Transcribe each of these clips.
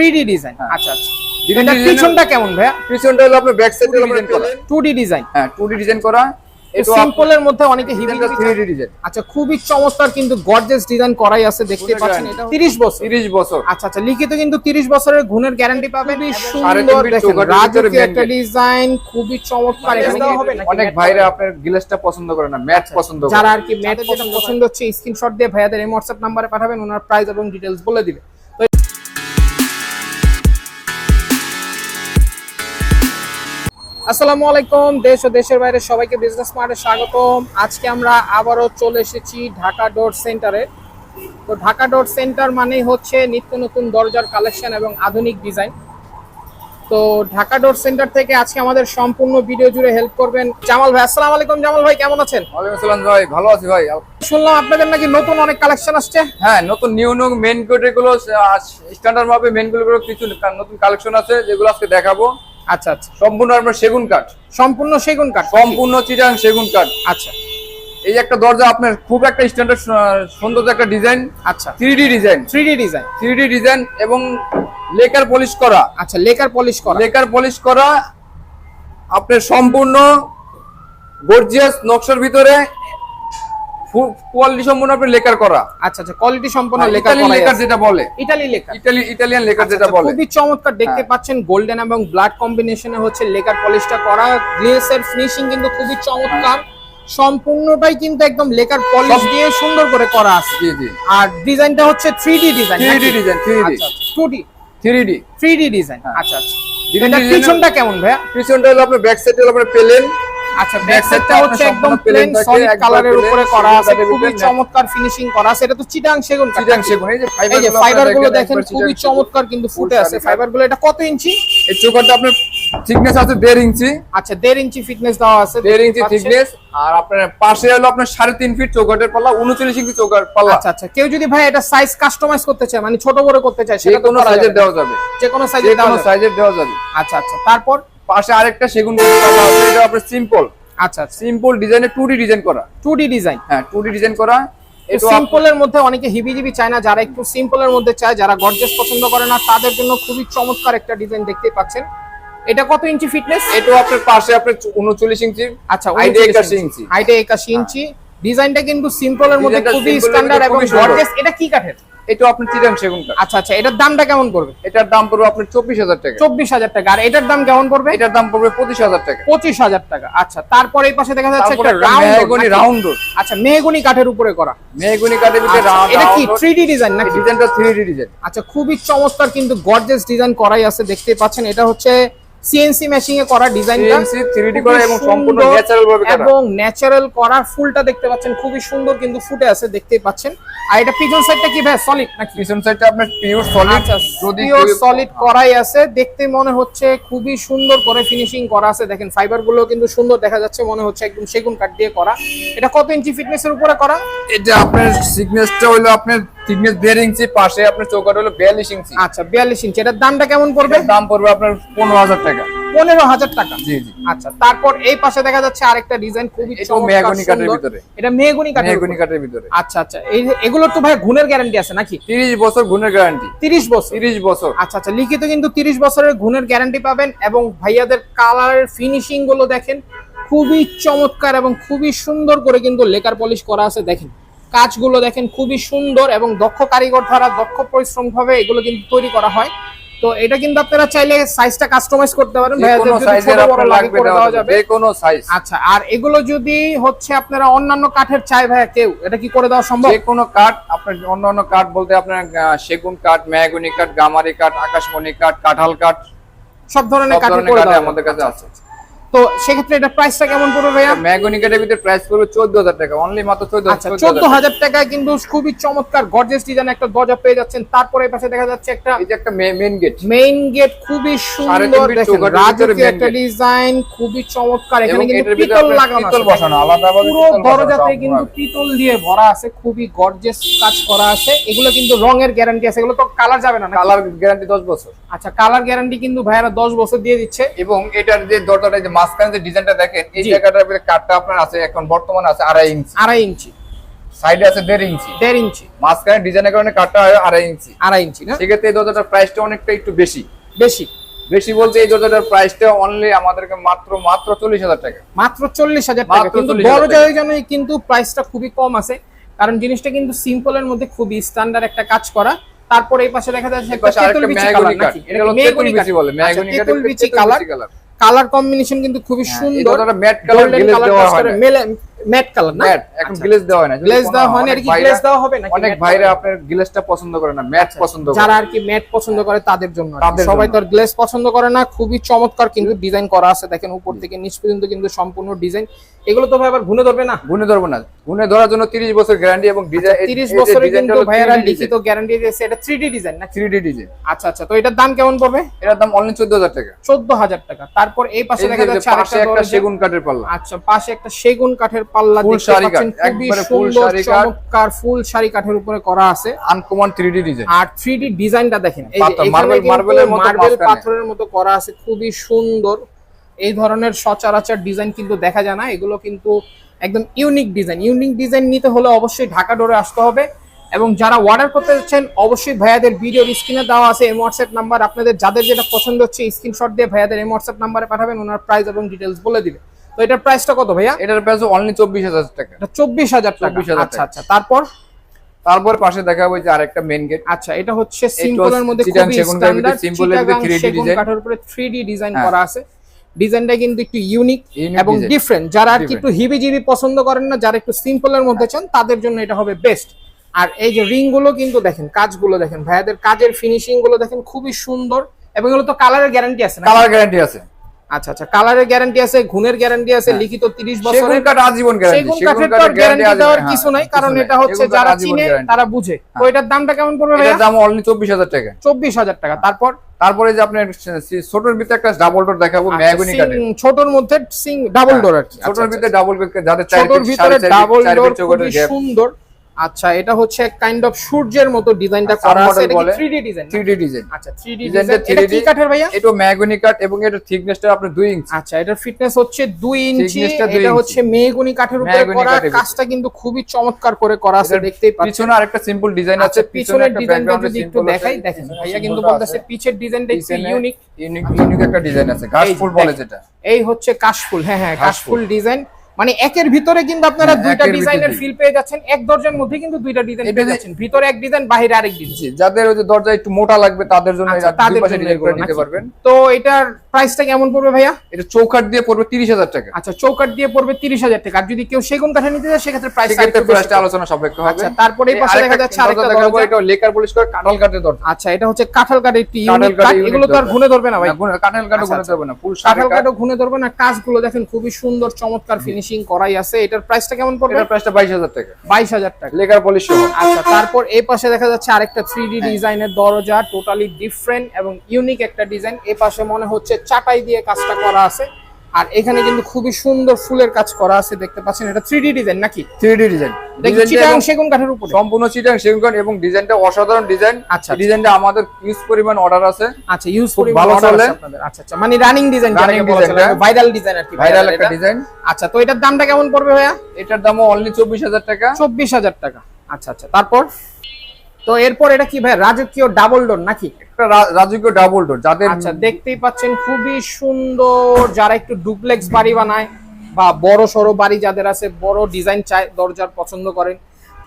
3D design হ্যাঁ। আচ্ছা আচ্ছা। এটা পিছনটা কেমন ভাইয়া? পিছনটা হলো আপনার ব্যাক সাইডে 2D আপনার ডিজাইন করা। 2D ডিজাইন হ্যাঁ 2D ডিজাইন করা। সিম্পলের মধ্যে অনেকে হিবি ডিজাইনটা 3D ডিজাইন আচ্ছা খুবই চমৎকার কিন্তু গর্জিয়াস ডিজাইন করাই আছে দেখতে পাচ্ছেন এটা 30 বছর। 30 বছর। আচ্ছা আচ্ছা লিখিত কিন্তু 30 বছরের গুণের গ্যারান্টি পাবেন। সুন্দর দেখেন রাজকীয় একটা ডিজাইন খুবই চমৎকার। এখানে অনেক- কি হবে নাকি? অনেক ভাইরা আপনার গ্লাসটা পছন্দ করে না ম্যাট পছন্দ করে। যারা আর কি ম্যাট পছন্দ হচ্ছে স্ক্রিনশট দিয়ে ভাইয়াদের এই হোয়াটসঅ্যাপ নাম্বারে পাঠাবেন ওনার প্রাইস এবং ডিটেলস বলে দিবে। আসসালামু আলাইকুম দেশ ও দেশের বাইরে সবাইকে বিজনেস মার্টে স্বাগতম। আজকে আমরা আবারও চলে এসেছি ঢাকা ডোর সেন্টারে তো ঢাকা ডোর সেন্টার মানেই হচ্ছে নিত্য নতুন দরজার কালেকশন এবং আধুনিক ডিজাইন তো ঢাকা ডোর সেন্টার থেকে আজকে আমাদের সম্পূর্ণ ভিডিও জুড়ে হেল্প করবেন জামাল ভাই। আসসালামু আলাইকুম জামাল ভাই কেমন আছেন? ওয়ালাইকুম আসসালাম ভাই ভালো আছি ভাই। শুনলাম আপনাদের নাকি নতুন অনেক কালেকশন আসছে। হ্যাঁ নতুন নিউ নিউ মেন কোডগুলো স্ট্যান্ডার্ড ভাবে মেনগুলো কিছু নতুন কালেকশন আছে যেগুলো আজকে দেখাবো। আচ্ছা আচ্ছা। সম্পূর্ণ আপনার সেগুন কাঠ? সম্পূর্ণ সেগুন কাঠ? সম্পূর্ণ চিটাং সেগুন কাঠ। আচ্ছা। এই একটা দরজা আপনার খুব একটা স্ট্যান্ডার্ড সুন্দর একটা ডিজাইন আচ্ছা। Three D design three D design three D design এবং লেকার পলিশ করা। আচ্ছা লেকার পলিশ করা। লেকার পলিশ করা। আপনার সম্পূর্ণ গর্জিয়াস নকশার ভিতরে কোয়ালিটি সম্পূর্ণ আপনার লেকার করা। আচ্ছা আচ্ছা কোয়ালিটি সম্পন্ন লেকার ইতালি করা লেকার যেটা বলে। Italy lacquer. Italy Italian lacquer যেটা আচ্ছা, বলে। খুবই চমৎকার দেখতে হ্যাঁ। পাচ্ছেন গোল্ডেন এবং ব্লাড কম্বিনেশনে হচ্ছে লেকার পলিশটা করা। গ্লেসের ফিনিশিং কিন্তু খুবই চমৎকার। সম্পূর্ণটাই কিন্তু একদম লেকার পলিশ দিয়ে সুন্দর করে করা আছে। জি জি। আর ডিজাইনটা হচ্ছে three D design 3D design 3D two D 3D three D design হ্যাঁ। আচ্ছা আচ্ছা। 3D এটা পিছনটা কেমন ভাইয়া? পিছনটা হলো আপনার ব্যাক সাইডে হলো আপনার প্লেন আচ্ছা ব্যাক সাইডটা হচ্ছে একদম প্লেন সলিড কালারের উপরে করা আছে খুবই চমৎকার ফিনিশিং করা আছে। এটা তো চিটাং সেগুন চিটাং সেগুন এই যে ফাইবার এই ফাইবারগুলো দেখেন খুবই চমৎকার কিন্তু ফুটে আছে। ফাইবারগুলো এটা কত ইঞ্চি? এই চোকারটা আপনার থিকনেস আছে দেড় ইঞ্চি। আচ্ছা ইঞ্চি ফিটনেস দেওয়া আছে ইঞ্চি থিকনেস আর আপনার পাশে হলো আপনার সাড়ে তিন ফিট চৌকাটের পাল্লা ইঞ্চি চৌকাট পাল্লা। আচ্ছা আচ্ছা কেউ যদি ভাই এটা সাইজ কাস্টমাইজ করতে চায় মানে ছোট বড় করতে চায় সেটা কোনো সাইজের দেওয়া যাবে। যে কোনো। সাইজের দেওয়া যাবে। আচ্ছা আচ্ছা তারপর? পাশে আরেকটা সেগুন আছে এটা আপনার সিম্পল আচ্ছা সিম্পল ডিজাইনে টু ডি ডিজাইন করা। টু ডি ডিজাইন হ্যাঁ টু ডি ডিজাইন করা। সিম্পলের মধ্যে অনেকে হিবিজিবি চায় না যারা একটু সিম্পলের মধ্যে চায় যারা গর্জেস পছন্দ করে না তাদের জন্য খুবই চমৎকার একটা ডিজাইন দেখতে পাচ্ছেন। এটা কত ইঞ্চি ফিটনেস এটাও আপনার পাশে আপনার উনচল্লিশ ইঞ্চি। আচ্ছা হাইটে একাশি ইঞ্চি। হাইটে একাশি ইঞ্চি। ডিজাইনটা কিন্তু সিম্পলের মধ্যে খুবই স্ট্যান্ডার্ড এবং গর্জেস এটা কি কাঠের? এটাও আপনার চিটাং সেগুন কাঠ আচ্ছা আচ্ছা এটার দামটা কেমন পড়বে? এটার দাম পড়বে আপনার চব্বিশ হাজার টাকা। চব্বিশ হাজার টাকা। আর এটার দাম কেমন পড়বে? এটার দাম পড়বে পঁচিশ হাজার টাকা। পঁচিশ হাজার টাকা। আচ্ছা তারপরে এই পাশে দেখা যাচ্ছে একটা রাউন্ড রাউন্ড আচ্ছা মেহগনি কাঠের উপরে করা। মেহগনি কাঠের ভিতরে আচ্ছা, এটা কি থ্রি ডি ডিজাইন নাকি? ডিজাইনটা থ্রি ডি ডিজাইন আচ্ছা খুবই চমৎকার কিন্তু গর্জেস ডিজাইন করাই আছে দেখতে পাচ্ছেন। এটা হচ্ছে সিএনসি মেশিং এ করা ডিজাইনটা CNC 3D করা এবং সম্পূর্ণ natural ভাবে করা। এবং ন্যাচারাল করা ফুলটা দেখতে পাচ্ছেন খুবই সুন্দর কিন্তু ফুটে আছে দেখতেই পাচ্ছেন। আর এটা পিছন সাইডটা কি ভাই? সলিড নাকি? পিছন সাইডটা আপনার পিওর সলিড আচ্ছা যদি পিওর সলিড করাই আছে দেখতে মনে হচ্ছে খুবই সুন্দর করে ফিনিশিং করা আছে। দেখেন ফাইবারগুলো কিন্তু সুন্দর দেখা যাচ্ছে মনে হচ্ছে একদম সেগুন কাঠ দিয়ে করা। এটা কত ইঞ্চি ফিটনেস এর উপরে করা? এটা আপনার সিকনেসটা হলো আপনার থিকনেস দেড় ইঞ্চি পাশে আপনার চৌকাট হলো বিয়াল্লিশ ইঞ্চি আচ্ছা বিয়াল্লিশ ইঞ্চি এটার দামটা কেমন পড়বে? দাম পড়বে আপনার পনেরো হাজার টাকা। পনেরো হাজার টাকা। জি জি। আচ্ছা তারপর এই পাশে দেখা যাচ্ছে আরেকটা ডিজাইন খুবই মেহগনি কাঠের ভিতরে। এটা মেহগনি কাঠের মেহগনি কাঠের ভিতরে। আচ্ছা আচ্ছা এই এগুলোর তো ভাই গুণের গ্যারান্টি আছে নাকি? তিরিশ বছর গুণের গ্যারান্টি 30 বছর। তিরিশ বছর। আচ্ছা আচ্ছা লিখিত কিন্তু 30 বছরের গুণের গ্যারান্টি পাবেন এবং ভাইয়াদের কালারের ফিনিশিংগুলো দেখেন খুবই চমৎকার এবং খুবই সুন্দর করে কিন্তু লেকার পলিশ করা আছে দেখেন। কাজগুলো দেখেন খুবই সুন্দর এবং দক্ষ কারিগর দ্বারা দক্ষ পরিশ্রম ভাবে এগুলো কিন্তু তৈরি করা হয়। তো এটা কিন্তু আপনারা চাইলে সাইজটা কাস্টমাইজ করতে পারেন। আচ্ছা আর এগুলো যদি হচ্ছে আপনারা অন্যান্য কাঠের চাই ভাইয়া কেউ এটা কি করে দেওয়া সম্ভব? যে কোনো কাঠ আপনার অন্য অন্য কাঠ বলতে আপনার সেগুন কাঠ মেহগনি কাঠ গামারি কাঠ আকাশমণি কাঠ কাঁঠাল কাঠ সব ধরনের কাঠ আমাদের কাছে আছে। তো সেক্ষেত্রে এটা প্রাইসটা কেমন পড়বে ভাইয়া? মেহগনি কাঠের ভিতরে প্রাইস পড়বে চোদ্দ হাজার টাকা অনলি মাত্র চোদ্দ আচ্ছা চোদ্দ হাজার টাকায় কিন্তু খুবই চমৎকার গর্জেস ডিজাইন একটা দরজা পেয়ে যাচ্ছেন। তারপরে পাশে দেখা যাচ্ছে একটা এই যে একটা মেন গেট মেইন গেট খুবই সুন্দর দেখেন রাজকীয় একটা ডিজাইন খুবই চমৎকার। এখানে কিন্তু পিতল লাগানো পিতল বসানো আলাদা পুরো দরজাতে কিন্তু পিতল দিয়ে ভরা আছে খুবই গর্জেস কাজ করা আছে। এগুলো কিন্তু রঙের গ্যারান্টি আছে। এগুলো তো কালার যাবে না কালার গ্যারান্টি দশ বছর। আচ্ছা কালার গ্যারান্টি কিন্তু ভাইয়ারা দশ বছর দিয়ে দিচ্ছে। এবং এটার যে দরজাটা মাঝখানে যে ডিজাইনটা দেখেন এই। জায়গাটার ভিতরে কাঠটা আপনার আছে এখন বর্তমানে আছে আড়াই ইঞ্চি। আড়াই ইঞ্চি। সাইডে আছে দেড় ইঞ্চি। দেড় ইঞ্চি। মাঝখানে ডিজাইনের কারণে কাটটা হয় আড়াই ইঞ্চি। আড়াই ইঞ্চি না? সেক্ষেত্রে এই দরজাটার প্রাইসটা অনেকটা একটু বেশি। বেশি। বেশি বলতে এই দরজাটার প্রাইসটা অনলি আমাদেরকে মাত্র মাত্র চল্লিশ হাজার টাকা। মাত্র চল্লিশ হাজার টাকা। কিন্তু 40,000 দরজার জন্য কিন্তু প্রাইসটা খুবই কম আছে। কারণ জিনিসটা কিন্তু সিম্পলের মধ্যে খুবই স্ট্যান্ডার্ড একটা কাজ করা। তারপরে এই পাশে দেখা যাচ্ছে কালার কালার কম্বিনেশন কিন্তু খুবই হ্যাঁ, সুন্দর। ম্যাট কালার মেলে ম্যাট কালার না? ম্যাট এখন গ্লেজ দেওয়া হয় না। গ্লেজ দেওয়া হয় না এটা কি গ্লেজ দেওয়া হবে নাকি অনেক ভাইরা আপনার গ্লেজটা পছন্দ করে না ম্যাট পছন্দ করে। যারা আর কি ম্যাট পছন্দ করে তাদের জন্য আর সবাই তো আর গ্লেজ পছন্দ করে না খুবই চমৎকার কিন্তু ডিজাইন করা আছে। দেখেন উপর থেকে নিচ পর্যন্ত কিন্তু সম্পূর্ণ ডিজাইন। এগুলো তো ভাই আবার ঘুরে ধরবে না? গুনে ধরবো না। গুনে ধরার জন্য 30 বছর গ্যারান্টি এবং ডিজাইন 30 বছরে কিন্তু ভাইয়ারা লিখিত গ্যারান্টি দিয়েছে এটা 3D ডিজাইন না 3D ডিজাইন আচ্ছা আচ্ছা। তো এটার দাম কেমন পড়বে? এটার দাম অনলি 14000 টাকা। 14000 টাকা। তারপর এই পাশে দেখা যাচ্ছে আরেকটা একটা সেগুন কাঠের পাল্লা। আচ্ছা পাশে একটা সেগুন কাঠের পাল্লা দেখতে শাড়ি পাচ্ছেন খুবই সুন্দর। চমৎকার ফুল শাড়ি কাঠের উপরে করা আছে। আনকমন 3D ডিজাইন আর 3D ডিজাইনটা দেখেন এই যে marble এর মতো মাঝখানে। পাথরের মতো করা আছে খুবই সুন্দর। এই ধরনের সচরাচর ডিজাইন কিন্তু দেখা যায় না এগুলো কিন্তু একদম ইউনিক ডিজাইন ইউনিক ডিজাইন নিতে হলে অবশ্যই ঢাকা ডোরে আসতে হবে। এবং যারা অর্ডার করতে যাচ্ছেন অবশ্যই ভাইয়াদের ভিডিওর স্ক্রিনে দেওয়া আছে এম হোয়াটসঅ্যাপ নাম্বার আপনাদের যাদের যেটা পছন্দ হচ্ছে স্ক্রিনশট দিয়ে ভাইয়াদের এম হোয়াটসঅ্যাপ নাম্বারে পাঠাবেন ওনার প্রাইস এবং ডিটেলস বলে দিবে। এটার প্রাইসটা কত ভাইয়া? এটার প্রাইস অনলি 24000 টাকা। এটা চব্বিশ হাজার টাকা। 24,000 আচ্ছা আচ্ছা। তারপর? তারপর পাশে দেখাবো যে আরেকটা মেইন গেট আচ্ছা এটা হচ্ছে সিম্পলের মধ্যে খুবই স্ট্যান্ডার্ড এর ভিতরে 3D সেগুন design। কাঠের উপরে 3D ডিজাইন হ্যাঁ। করা আছে। ডিজাইনটা কিন্তু একটু ইউনিক এবং। ডিফারেন্ট যারা আর কি একটু হিবি জিবি পছন্দ করেন না যারা একটু সিম্পলের মধ্যে চান তাদের জন্য এটা হবে বেস্ট আর এই যে রিংগুলো কিন্তু দেখেন কাজগুলো দেখেন। ভাইয়াদের কাজের ফিনিশিংগুলো দেখেন খুবই সুন্দর। এবং এগুলো তো কালারের গ্যারান্টি আছে না? কালার গ্যারান্টি আছে। আচ্ছা আচ্ছা কালারের গ্যারান্টি আছে ঘুণের গ্যারান্টি আছে লিখিত 30 সেগুন কাঠ আজীবন গ্যারান্টি সেগুন কাঠের তো গ্যারান্টি দেওয়ার কিছু নাই কারণ এটা হচ্ছে যারা চিনে তারা বুঝে। তো এটার দামটা কেমন পড়বে ভাইয়া? এটার দাম অনলি 24000 টাকা। চব্বিশ হাজার টাকা। তারপর? তারপরে যে আপনার ছোটর ভিতরে একটা ডাবল ডোর দেখাবো আচ্ছা, ম্যাগনি কাঠের ছোটর মধ্যে সিং ডাবল ডোর আর কি আচ্ছা, ছোটর আচ্ছা, ভিতরে ডাবল যাদের চার ছোটর ভিতরে ডাবল ডোর gap। সুন্দর। আচ্ছা এটা হচ্ছে কাইন্ড অফ সূর্যের মতো ডিজাইনটা করা আছে। এটা কি 3D ডিজাইন 3D ডিজাইন আচ্ছা 3D ডিজাইন এটা কি কাঠের ভাইয়া? এটা ম্যাগনি কাঠ এবং এটার থিকনেসটা আপনার 2 ইঞ্চি আচ্ছা এটার ফিটনেস হচ্ছে 2 ইঞ্চি এটা হচ্ছে মেহগনি কাঠের উপরে করা। কাজটা কিন্তু খুবই চমৎকার করে করা আছে দেখতেই পাচ্ছেন। পিছনে আরেকটা সিম্পল ডিজাইন আছে। আচ্ছা পিছনের ডিজাইনটা যদি একটু দেখাই দেখেন ভাইয়া কিন্তু বলতেছে। পিছের ডিজাইনটা একটু ইউনিক ইউনিক ইউনিক একটা ডিজাইন আছে। এই বলে যেটা। এই হচ্ছে কাশফুল। হ্যাঁ হ্যাঁ কাশফুল। কাশফুল ডিজাইন মানে একের ভিতরে কিন্তু আপনারা হ্যাঁ, দুইটা ডিজাইনের ফিল পেয়ে যাচ্ছেন। এক দরজার মধ্যে কিন্তু দুইটা ডিজাইন পেয়ে যাচ্ছেন। ভিতরে এক ডিজাইন বাইরে আরেক ডিজাইন যাদের ওই যে দরজা একটু মোটা লাগবে তাদের জন্য আচ্ছা, তাদের ডিজাইন করে নিতে পারবেন। তো এটার প্রাইসটা কেমন পড়বে ভাইয়া? এটা চৌকাঠ দিয়ে পড়বে 30000 টাকা। আচ্ছা চৌকাট দিয়ে পড়বে তিরিশ হাজার টাকা। আর যদি কেউ সেগুন কাঠে নিতে চায় সেক্ষেত্রে প্রাইস প্রাইসটা আলোচনা সাপেক্ষ হবে। আচ্ছা তারপরে এই পাশে দেখা যাচ্ছে আরেকটা দেখাবো এটা লেকার পলিশ করে কাঁঠাল কাঠের দরজা। আচ্ছা এটা হচ্ছে কাঁঠাল কাঠের একটি ইউনিক কাঠ এগুলো তো আর ঘুনে ধরবে না ভাই। কাঁঠাল কাঠও আচ্ছা, গুণাতে হবে না ফুল কাঁঠাল কাঠও ঘুনে ধরবে না কাজগুলো দেখেন খুবই সুন্দর চমৎকার ফিনিশিং করাই আছে। এটার প্রাইসটা কেমন পড়বে? এটার প্রাইসটা 22000 টাকা। বাইশ হাজার টাকা। লেকার পলিশ আচ্ছা তারপর এই পাশে দেখা যাচ্ছে আরেকটা থ্রি ডি ডিজাইনের দরজা টোটালি ডিফারেন্ট এবং ইউনিক একটা ডিজাইন এই পাশে মনে হচ্ছে চাটাই দিয়ে কাজটা করা আছে। আর এখানে কিন্তু খুবই সুন্দর ফুলের কাজ করা আছে দেখতে পাচ্ছেন। এটা থ্রি ডি ডিজাইন নাকি? 3D ডিজাইন দেখি চিটাং সেগুন কাঠের উপরে। সম্পূর্ণ চিটাং সেগুন কাঠ এবং ডিজাইনটা অসাধারণ ডিজাইন আচ্ছা, ডিজাইনটা আমাদের ইউজ পরিমাণ অর্ডার আছে। আচ্ছা ইউজ খুব ভালো চলে। আচ্ছা আচ্ছা। মানে রানিং ডিজাইন ভাইরাল ডিজাইন আর কি ভাইরাল একটা ডিজাইন আচ্ছা তো এটার দামটা কেমন পড়বে ভাইয়া? এটার দামও অনলি 24000 টাকা। চব্বিশ হাজার টাকা। আচ্ছা আচ্ছা। তারপর? তো এরপর এটা কি ভাই রাজকীয় ডাবল ডোর নাকি? একটা রাজকীয় ডাবল ডোর যাদের আচ্ছা দেখতেই পাচ্ছেন খুবই সুন্দর যারা একটু ডুপ্লেক্স বাড়ি বানায় বা বড় সড়ো বাড়ি যাদের আছে বড় ডিজাইন চায় দরজার পছন্দ করেন।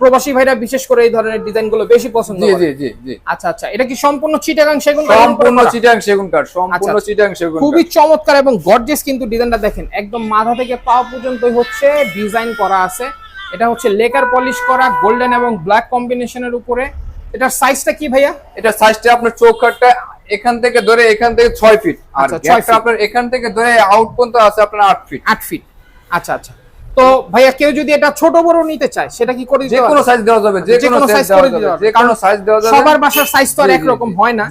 প্রবাসী ভাইরা বিশেষ করে এই ধরনের ডিজাইনগুলো বেশি পছন্দ জি জি জি আচ্ছা আচ্ছা এটা কি সম্পূর্ণ চিটাগাং সেগুন সম্পূর্ণ করা? চিটাং সেগুন কাঠ সম্পূর্ণ আচ্ছা। চিটাং সেগুন খুবই চমৎকার এবং গর্জেস কিন্তু ডিজাইনটা দেখেন একদম মাথা থেকে পা পর্যন্তই হচ্ছে ডিজাইন করা আছে। এটা হচ্ছে লেকার পলিশ করা গোল্ডেন এবং ব্ল্যাক কম্বিনেশনের উপরে। এটার সাইজটা কি ভাইয়া? এটা সাইজটা আপনার চৌকাটটা এখান থেকে ধরে এখান থেকে 6 ফিট আর আচ্ছা, ছয় আপনার এখান থেকে ধরে আউট পর্যন্ত আছে আপনার 8 ফিট আট ফিট আচ্ছা আচ্ছা। তো ভাইয়া কেউ যদি এটা ছোট বড় নিতে চায় সেটা কি করে যে কোনো সাইজ দেওয়া যাবে যে কোনো সাইজ দেওয়া করে যাবে। যে কোনো সাইজ দেওয়া যাবে। সবার বাসার সাইজ তো আর জি, জি, হয় না।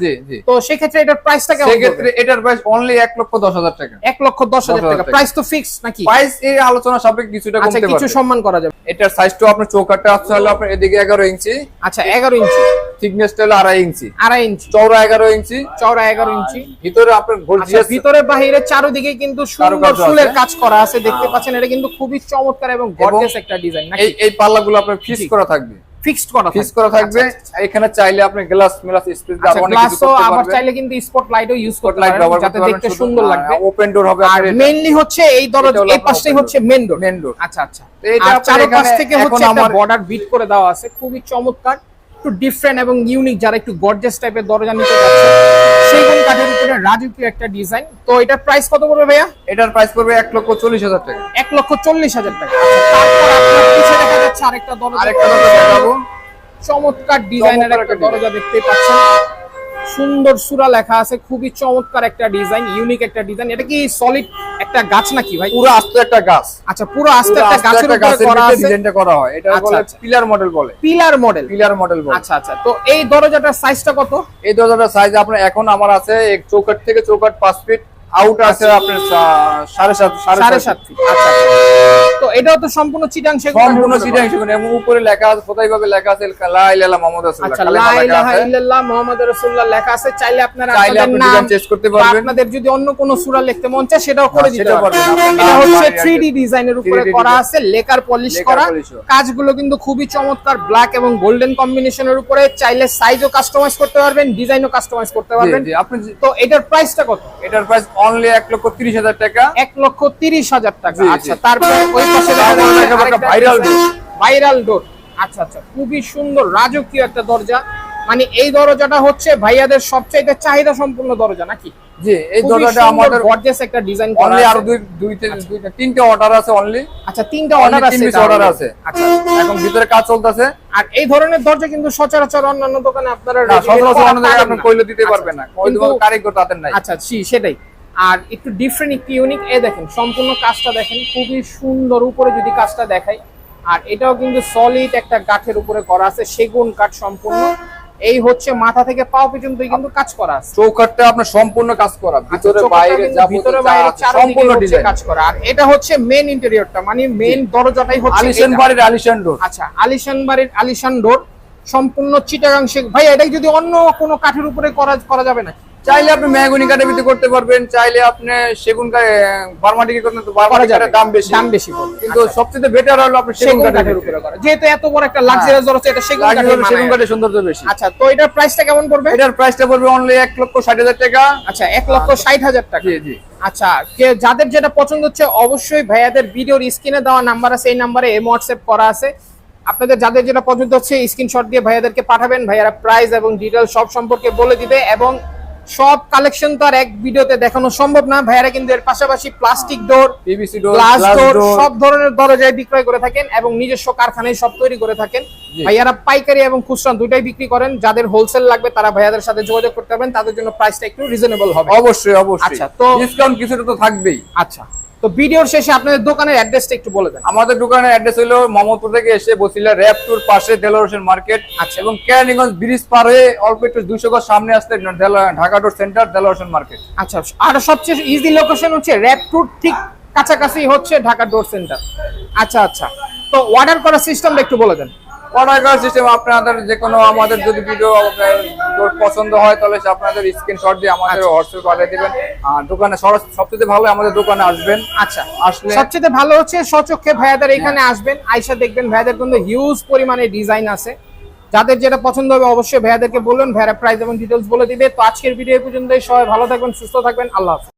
তো সেক্ষেত্রে এটার প্রাইসটা কেমন সেক্ষেত্রে পড়বে? এটার প্রাইস অনলি 1 লক্ষ 10 হাজার টাকা। এক লক্ষ দশ হাজার টাকা। প্রাইস তো ফিক্স নাকি? প্রাইস এই আলোচনা সাপেক্ষে কিছুটা আচ্ছা কিছু সম্মান করা যাবে। এটার সাইজটাও আপনার চৌকাঠটা আছে হলো আপনার এদিকে 11 ইঞ্চি। আচ্ছা এগারো ইঞ্চি। থিকনেসটা হলো আড়াই ইঞ্চি। আড়াই ইঞ্চি। চওড়া 11 ইঞ্চি। চওড়া এগারো ইঞ্চি। ভিতরে আপনার আচ্ছা গর্জিয়াস ভিতরে বাহিরে চারোদিকে কিন্তু সুন্দর ফুলের কাজ করা আছে দেখতে পাচ্ছেন এটা কিন্তু খুবই চমৎকার এবং গর্জিয়াস একটা ডিজাইন এই এই পাল্লাগুলো আপনার ফিক্স করা থাকবে। ফিক্সড করা ফিক্সড করা থাকবে। এখানে চাইলে আপনি গ্লাস মেলাস স্পেস দিয়ে আচ্ছা অনেক কিছু আবার চাইলে কিন্তু স্পট লাইটও ইউজ করতে লাইট পারেন যাতে দেখতে সুন্দর লাগবে। ওপেন ডোর হবে আর মেইনলি হচ্ছে এই দরজা এই পাশটাই হচ্ছে মেইন ডোর মেইন ডোর আচ্ছা আচ্ছা। তো এটা চারপাশ থেকে হচ্ছে একটা বর্ডার বিট করে দেওয়া আছে খুবই চমৎকার। একটু ডিফারেন্ট এবং ইউনিক যারা একটু গর্জেস টাইপের দরজা নিতে চাচ্ছে সেইখান কাঠের উপরে রাজকীয় একটা ডিজাইন তো এটার প্রাইস কত পড়বে ভাইয়া? এটার প্রাইস পড়বে এক লক্ষ চল্লিশ হাজার টাকা। এক লক্ষ চল্লিশ হাজার টাকা। আচ্ছা, তারপর আপনার পিছে দেখা যাচ্ছে আরেকটা দরজা। আরেকটা দরজা দেখাবো। চমৎকার ডিজাইনের একটা দরজা দেখতে পাচ্ছেন। সুন্দর সুরা লেখা আছে খুবই চমৎকার একটা ডিজাইন ইউনিক একটা ডিজাইন এটা কি সলিড একটা গাছ নাকি ভাই? পুরো আস্ত একটা গাছ। আচ্ছা পুরো আস্তে একটা গাছের উপরে করা আছে। ডিজাইনটা করা হয়। এটা আচ্ছা, বলে আচ্ছা। পিলার মডেল বলে। পিলার মডেল পিলার মডেল বলে। আচ্ছা আচ্ছা। তো এই দরজাটার সাইজটা কত? এই দরজাটার সাইজ আপনার এখন আমার আছে এক চৌকাট থেকে চৌকাট পাঁচ ফিট আউট আছে আপনার সা- সাড়ে সাত সাড়ে সাড়ে সাত সাত ফিট আচ্ছা আচ্ছা। তো এটাও তো সম্পূর্ণ চিটাং সেগুন সম্পূর্ণ সিটিং সেগুন এবং উপরে লেখা আছে কোথায় ভাবে লেখা আছে লা ইলাহা মোহাম্মদ রাসূলুল্লাহ আচ্ছা লা ইলাহা ইল্লাল্লাহ মুহাম্মাদুর রাসূলুল্লাহ লেখা আছে চাইলে আপনারা আপনাদের নাম চেঞ্জ করতে পারবেন। আপনাদের যদি অন্য কোনো সূরা লিখতে মন চায় সেটাও করে হ্যাঁ, দিতে পারবেন। পারবেন। এটা হচ্ছে বাড়ি, 3D ডিজাইনের উপরে করা আছে লেকার পলিশ করা। কাজগুলো কিন্তু খুবই চমৎকার ব্ল্যাক এবং গোল্ডেন কম্বিনেশনের উপরে। চাইলে সাইজও কাস্টমাইজ করতে পারবেন ডিজাইনও কাস্টমাইজ করতে পারবেন। আপনি তো এটার প্রাইসটা কত? এটার প্রাইস অনলি এক লক্ষ তিরিশ হাজার টাকা। এক লক্ষ তিরিশ হাজার টাকা। আচ্ছা তারপরে ওই ভাইরাল ডোর আচ্ছা আচ্ছা খুবই সুন্দর রাজকীয় একটা দরজা। মানে এই দরজাটা হচ্ছে ভাইয়াদের সবচাইতে চাহিদা সম্পূর্ণ দরজা নাকি? জি এই দরজাটা আমাদের গর্জিয়াস একটা ডিজাইন করা অনলি আছে। আরও দুই দুই দুইটা তিনটে অর্ডার আছে অনলি আচ্ছা তিনটা অর্ডার তিন আছে। আচ্ছা এখন ভিতরে কাজ চলতেছে। আর এই ধরনের দরজা কিন্তু সচরাচর অন্যান্য দোকানে আপনারা না সচরাচর অন্য জায়গায় আপনি কইলে দিতে আচ্ছা, পারবেন না। কারিগর তাদের নাই। আচ্ছা সেটাই। আর একটু ডিফারেন্ট একটু ইউনিক এ দেখেন সম্পূর্ণ কাজটা দেখেন খুবই সুন্দর উপরে যদি কাজটা দেখাই। আর এটাও কিন্তু সলিড একটা কাঠের উপরে করা আছে সেগুন কাঠ সম্পূর্ণ। এই হচ্ছে মাথা থেকে পাও পর্যন্তই কিন্তু কাজ করা আছে। চৌকাটটা আপনার সম্পূর্ণ কাজ করা ভিতরে বাইরে যা ভিতরে বাইরে সম্পূর্ণ ডিজাইন কাজ করা। আর এটা হচ্ছে মেন ইন্টেরিয়রটা মানে মেন দরজাটাই হচ্ছে আলিশান বাড়ির আলিশান ডোর আচ্ছা আলিশান বাড়ির আলিশান ডোর সম্পূর্ণ চিটাগাং শেখ। ভাই এটাই যদি অন্য কোনো কাঠের উপরে করা করা যাবে না চাইলে আপনি মেহগুনি কাঠের ভিতরে করতে পারবেন চাইলে আপনি সেগুন বার্মাটিকে করতে বার্মাটি কাঠের দাম বেশি। দাম বেশি। কিন্তু আচ্ছা। সবচেয়ে বেটার হলো আপনি সেগুন কাঠের উপরে করা। যেহেতু এত বড় একটা লাক্সারিয়াস হচ্ছে এটা সেগুন কাঠের সেগুন। কাঠের সৌন্দর্য বেশি। আচ্ছা তো এটার প্রাইসটা কেমন পড়বে? এটার প্রাইসটা পড়বে অনলি এক লক্ষ ষাট হাজার টাকা। আচ্ছা এক লক্ষ ষাট হাজার টাকা। জি জি। আচ্ছা কে যাদের যেটা পছন্দ হচ্ছে অবশ্যই ভাইয়াদের ভিডিওর স্ক্রিনে দেওয়া নাম্বার আছে এই নাম্বারে এম হোয়াটসঅ্যাপ করা আছে। আপনাদের যাদের যেটা পছন্দ হচ্ছে স্ক্রিনশট দিয়ে ভাইয়াদেরকে পাঠাবেন। ভাইয়ারা প্রাইস এবং ডিটেল সব সম্পর্কে বলে দিবে এবং সব কালেকশন তো আর এক ভিডিওতে দেখানো সম্ভব না। ভাইয়ারা কিন্তু এর পাশাপাশি plastic door PVC door glass door সব ধরনের দরজায় বিক্রয় করে থাকেন এবং নিজস্ব কারখানায় সব তৈরি করে থাকেন। ভাইয়ারা পাইকারি এবং খুচরা দুইটাই বিক্রি করেন। যাদের হোলসেল লাগবে তারা ভাইয়াদের সাথে যোগাযোগ করতে পারবেন। তাদের জন্য প্রাইসটা একটু রিজনেবল হবে। অবশ্যই অবশ্যই। আচ্ছা, তো- ডিসকাউন্ট কিছুটা তো থাকবেই। আচ্ছা। তো ভিডিওর শেষে আপনাদের দোকানের অ্যাড্রেসটা একটু বলে দেন। আমাদের দোকানের অ্যাড্রেস হলো মোহাম্মদপুর থেকে এসে বসিলা র্যাপটুর পাশে দেলোরেশন মার্কেট। আচ্ছা। এবং কেরানীগঞ্জ ব্রিজ পার হয়ে অল্প একটু দুশো গজ সামনে আসতে ঢাকা রোড সেন্টার দেলোরেশন মার্কেট। আচ্ছা আর সবচেয়ে ইজি লোকেশন হচ্ছে র্যাপ টুর ঠিক কাছাকাছি হচ্ছে ঢাকা ডোর সেন্টার। আচ্ছা আচ্ছা। তো অর্ডার করার সিস্টেমটা একটু বলে দেন। অর্ডার করার সিস্টেম আপনাদের যে কোনো আমাদের যদি ভিডিও পছন্দ হয় তাহলে আপনাদের স্ক্রিনশট দিয়ে আমাদের আচ্ছা। হোয়াটসঅ্যাপ পাঠিয়ে দিবেন। আর দোকানে সবচেয়ে ভালো আমাদের দোকানে আসবেন। আচ্ছা। আসলে সবচেয়ে ভালো হচ্ছে সচক্ষে ভাইয়াদের এখানে আসবেন আয়শা দেখবেন ভাইয়াদের কিন্তু হিউজ পরিমাণে ডিজাইন আছে। যাদের যেটা পছন্দ হবে অবশ্যই ভাইয়াদেরকে বলুন ভাইয়ারা প্রাইস এবং ডিটেলস বলে দিবে। তো আজকের ভিডিও পর্যন্ত পর্যন্তই। সবাই ভালো থাকবেন সুস্থ থাকবেন। আল্লাহ হাফেজ।